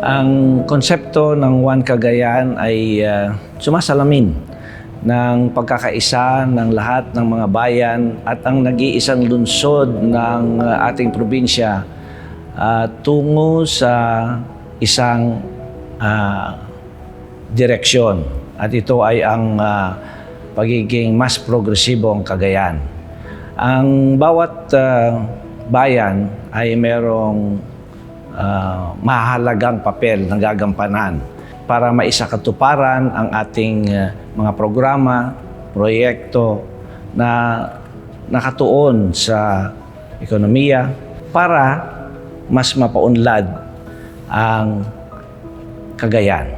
Ang konsepto ng One Cagayan ay ah, sumasalamin ng pagkakaisa ng lahat ng mga bayan at ang nag-iisang lungsod ng ah, ating probinsya ah, tungo sa isang ah, direksyon. At ito ay ang ah, pagiging mas progresibong Cagayan. Ang bawat ah, bayan ay merong ah, mahalagang papel na gagampanan para maisakatuparan ang ating ah, mga programa, proyekto na nakatuon sa ekonomiya para mas mapaunlad ang Cagayan.